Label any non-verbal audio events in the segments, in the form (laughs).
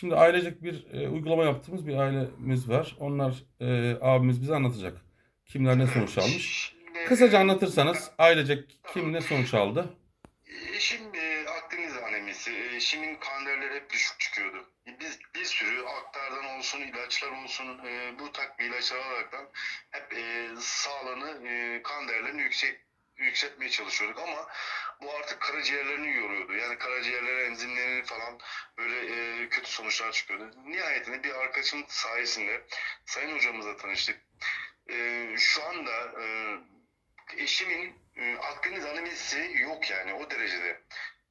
Şimdi ailecek bir e, uygulama yaptığımız bir ailemiz var. Onlar e, abimiz bize anlatacak. Kimler ne sonuç almış. Şimdi, Kısaca anlatırsanız ailecek kim ne sonuç aldı? E, Akdeniz anemisi. Eşimin kan değerleri hep düşük çıkıyordu. Biz bir sürü aktardan olsun, ilaçlar olsun, e, bu takviye ilaçlar alaraktan hep e, sağlığını, e, kan değerlerini yüksek yükseltmeye çalışıyorduk ama bu artık karaciğerlerini yoruyordu. Yani karaciğerlere enzimlerini falan böyle e, kötü sonuçlar çıkıyordu. Nihayetinde bir arkadaşım sayesinde Sayın hocamızla tanıştık. E, şu anda e, eşimin e, Akdeniz anemisi yok yani o derecede.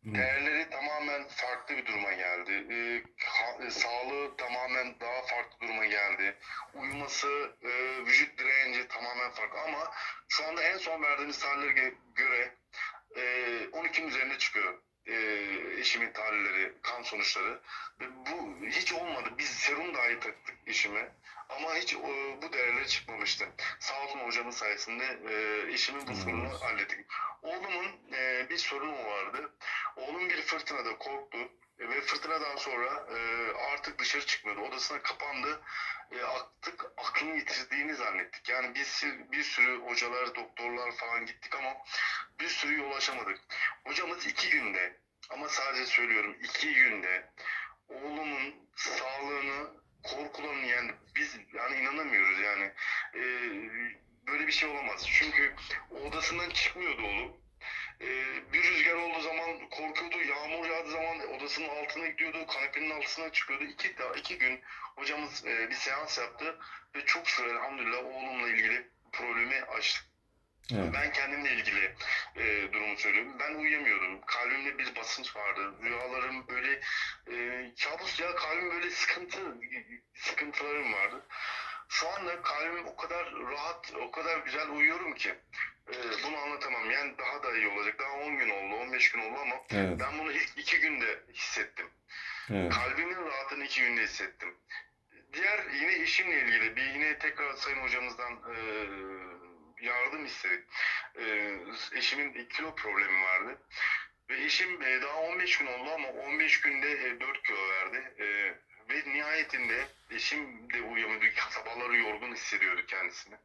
Hı. Değerleri tamamen farklı bir duruma geldi. E, ha- e, sağlığı tamamen daha farklı duruma geldi. Uyuması, e, vücut direnci tamamen farklı ama şu anda en son verdiğimiz tarihlere göre e, 12'nin üzerinde çıkıyor. E, eşimin tahlilleri, kan sonuçları. Ve bu hiç olmadı. Biz serum dahi taktık eşime. Ama hiç e, bu değerler çıkmamıştı. Sağ olsun hocamın sayesinde e, eşimin bu sorunu hallettik. Oğlumun e, bir sorunu vardı. Oğlum bir fırtınada korktu e, ve fırtınadan sonra e, artık dışarı çıkmıyordu. Odasına kapandı. E, artık aklını yitirdiğini zannettik. Yani biz bir sürü hocalar, doktorlar falan gittik ama bir sürü yol aşamadık. Hocamız iki günde ama sadece söylüyorum iki günde oğlumun sağlığını korkularını yani biz yani inanamıyoruz yani E, böyle bir şey olamaz. Çünkü odasından çıkmıyordu oğlum. E, bir rüzgar olduğu zaman korkuyordu. Yağmur yağdığı zaman odasının altına gidiyordu. Kanepenin altına çıkıyordu. İki, iki gün hocamız e, bir seans yaptı ve çok şükür elhamdülillah oğlumla ilgili problemi açtık. Evet. Ben kendimle ilgili söylüyorum. Ben uyuyamıyordum. Kalbimde bir basınç vardı. Rüyalarım böyle e, kabus ya kalbim böyle sıkıntı sıkıntılarım vardı. Şu anda kalbim o kadar rahat, o kadar güzel uyuyorum ki e, bunu anlatamam. Yani daha da iyi olacak. Daha 10 gün oldu, 15 gün oldu ama Evet. ben bunu ilk 2 günde hissettim. Evet. Kalbimin rahatını iki günde hissettim. Diğer yine işimle ilgili bir yine tekrar sayın hocamızdan e, yardım istedik. E, eşimin kilo problemi vardı. Ve eşim e, daha 15 gün oldu ama 15 günde e, 4 kilo verdi. E, ve nihayetinde eşim de uyuyamadı. Sabahları yorgun hissediyordu kendisini.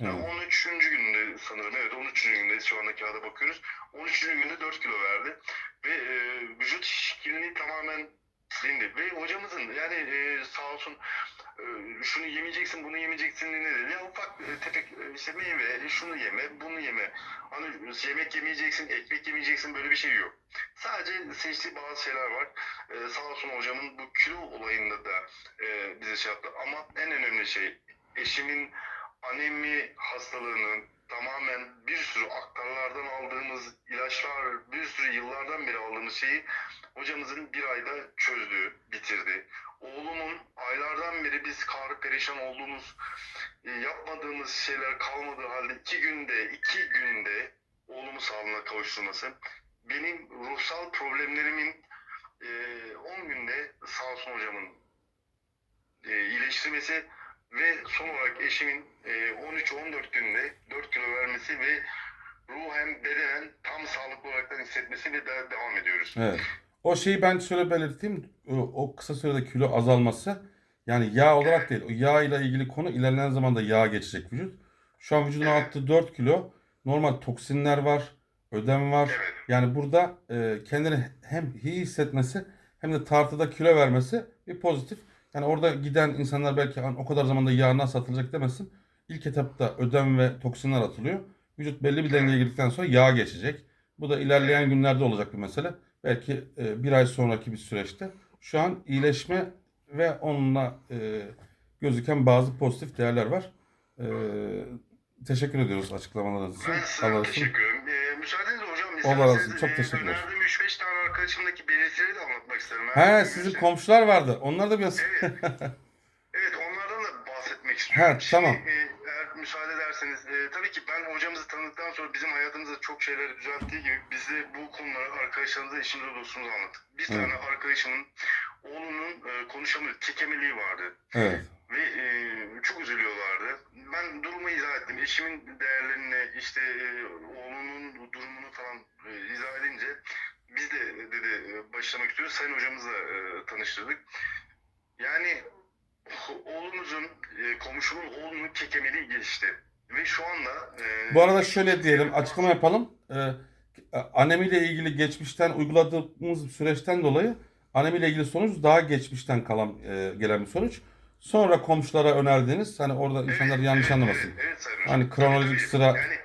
Evet. 13. günde sanırım evet 13. günde şu anda kağıda bakıyoruz. 13. günde 4 kilo verdi ve e, vücut şeklini tamamen silindi. Ve hocamızın yani e, sağ olsun e, şunu yemeyeceksin bunu yemeyeceksin ne dedi. Ya ufak e, tefek işte meyve şunu yeme bunu yeme. Hani yemek yemeyeceksin ekmek yemeyeceksin böyle bir şey yok. Sadece seçtiği bazı şeyler var. E, sağ olsun hocamın bu kilo olayında da e, bize şey yaptı. Ama en önemli şey eşimin anemi hastalığının tamamen bir sürü aktarlardan aldığımız ilaçlar, bir sürü yıllardan beri aldığımız şeyi hocamızın bir ayda çözdü, bitirdi. Oğlumun aylardan beri biz kahrı perişan olduğumuz, e, yapmadığımız şeyler kalmadığı halde iki günde, iki günde oğlumu sağlığına kavuşturması, benim ruhsal problemlerimin e, 10 günde sağ olsun hocamın e, iyileştirmesi ve son olarak eşimin e, 13-14 günde 4 kilo vermesi ve ruhen bedenen tam sağlıklı olarak hissetmesi ve daha devam ediyoruz. Evet. O şeyi ben şöyle belirteyim. O kısa sürede kilo azalması yani yağ olarak değil. O yağ ile ilgili konu ilerleyen zamanda yağ geçecek vücut. Şu an vücuduna Evet. attığı 4 kilo normal toksinler var, ödem var. Evet. Yani burada e, kendini hem iyi hissetmesi hem de tartıda kilo vermesi bir pozitif. Yani orada giden insanlar belki "Lan o kadar zamanda yağ nasıl atılacak demesin. İlk etapta ödem ve toksinler atılıyor. Vücut belli bir dengeye girdikten sonra yağ geçecek. Bu da ilerleyen günlerde olacak bir mesele. Belki e, bir ay sonraki bir süreçte. Şu an iyileşme ve onunla e, gözüken bazı pozitif değerler var. E, teşekkür ediyoruz açıklamalarınız için. Ben size teşekkür ederim. E, müsaadenizle hocam. Allah razı olsun. isterseniz, Çok teşekkürler. Önerdiğim 3-5 tane arkadaşımdaki belirtileri de anlatmak isterim. He sizin işte- komşular vardı. Onlar da biraz Evet. (laughs) evet onlardan da bahsetmek istiyorum. Ha, tamam. Şimdi, e, eğer müsaade ederseniz e, tabii ki ben hocamızı tanıdıktan sonra bizim hayatımızda çok şeyleri düzelttiği gibi biz de bu konuları arkadaşlarımıza, eşimize, dostumuza anlattık. Bir Evet. tane arkadaşımın oğlunun e, konuşamıyor, kekemeliği vardı. evet. Ve e, çok üzülüyorlardı. Ben durumu izah ettim. Eşimin değerlerini, işte e, oğlunun durumunu falan e, izah edince biz de e, dedi e, başlamak istiyoruz. Sayın hocamızla e, tanıştırdık. yani oğlumuzun, e, komşumun oğlunun kekemeliği geçti. Ve şu anda e, Bu arada şöyle diyelim, açıklama yapalım. Ee, anemiyle ilgili geçmişten uyguladığımız süreçten dolayı anemiyle ilgili sonuç daha geçmişten kalan e, gelen bir sonuç. Sonra komşulara önerdiğiniz, hani orada insanlar yanlış evet, anlamasın. Evet, evet Sayın Hani kronolojik Tabii, sıra- Yani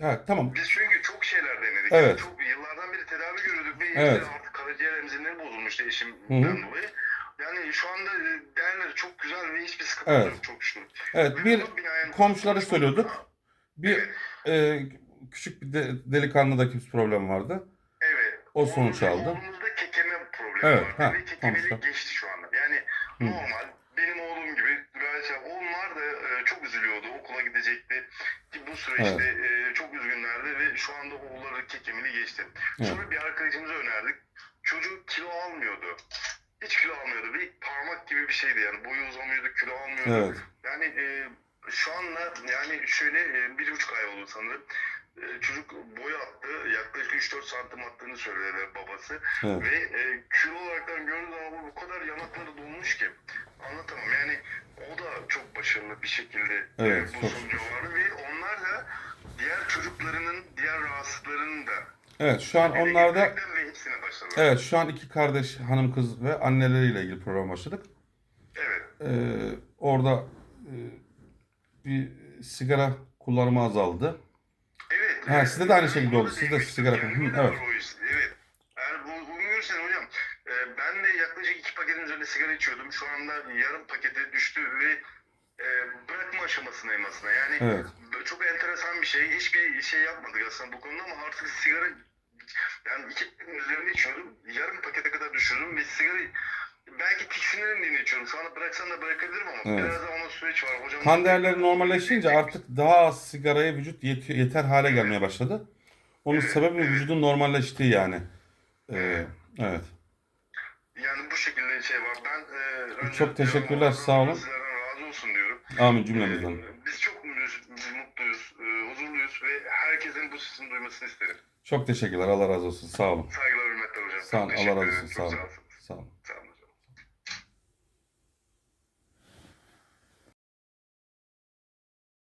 Ha, tamam. biz çünkü çok şeyler denedik. Evet. Çok yıllardan beri tedavi görüyorduk ve Evet. artık karaciğer emzimleri bozulmuştu eşimden hı. dolayı. Yani şu anda e, değerleri çok güzel ve hiçbir sıkıntı Evet. yok çok şükür. Evet, Ve bir binaen komşulara söylüyorduk. Bir e, küçük bir de, delikanlıdaki bir problem vardı. Evet. O sonuç aldı. Problemi Evet, ha, sonuçta. geçti şu anda. Yani Hı. normal. Benim oğlum gibi şey. Onlar da e, çok üzülüyordu. Okula gidecekti. Ki bu süreçte e, çok üzgünlerdi ve şu anda oğulları kekemeli geçti. Evet. Sonra bir arkadaşımıza önerdik. Çocuk kilo almıyordu. Hiç kilo almıyordu. Bir parmak gibi bir şeydi yani. Boyu uzamıyordu, kilo almıyordu. Evet. Yani e, şu anda yani şöyle e, bir buçuk ay oldu sanırım. E, çocuk boy attı. Yaklaşık 3-4 santim attığını söyledi babası. Evet. Ve e, kilo olaraktan gördüğü zaman bu kadar yanakları dolmuş ki anlatamam. Yani o da çok başarılı bir şekilde Evet, e, bu çok sonuca vardı ve onlar da diğer çocuklarının diğer rahatsızlarının da Evet, şu an onlarda evet şu an iki kardeş hanım kız ve anneleriyle ilgili program başladık. Evet. Ee, orada e, bir sigara kullanımı azaldı. Evet. Ha, e, sizde de aynı şekilde oldu. Siz de demiştim. sigara- Yani de evet. Evet. Eğer bu, bu görürsen hocam e, ben de yaklaşık iki paketin üzerinde sigara içiyordum. Şu anda yarım pakete düştü ve e, bırakma aşamasındayım aslında. Yani Evet. çok enteresan bir şey. Hiçbir şey yapmadık aslında bu konuda ama artık sigara yani iki paketin üzerinde içiyordum. Yarım pakete kadar düşürdüm ve sigara belki tiksinirim diye içiyorum. Şu anda bıraksam da bırakabilirim ama Evet. biraz da ona süreç var. Hocam Kan değerleri normalleşince artık daha az sigaraya vücut yetiyor, yeter hale gelmeye başladı. Onun Evet, sebebi vücudun normalleştiği yani. Ee, evet. Yani bu şekilde şey var. Ben e, Çok teşekkürler, Allah sağ olun. Razı olsun diyorum. Amin cümlemizden. E, Biz çok mutluyuz, e, huzurluyuz ve herkesin bu sesini duymasını isterim. Çok teşekkürler. Allah razı olsun. Sağ olun. Saygılar, hürmetler hocam. Sağ olun. Allah razı olsun. sağ olun. Sağ olun. Sağ olun.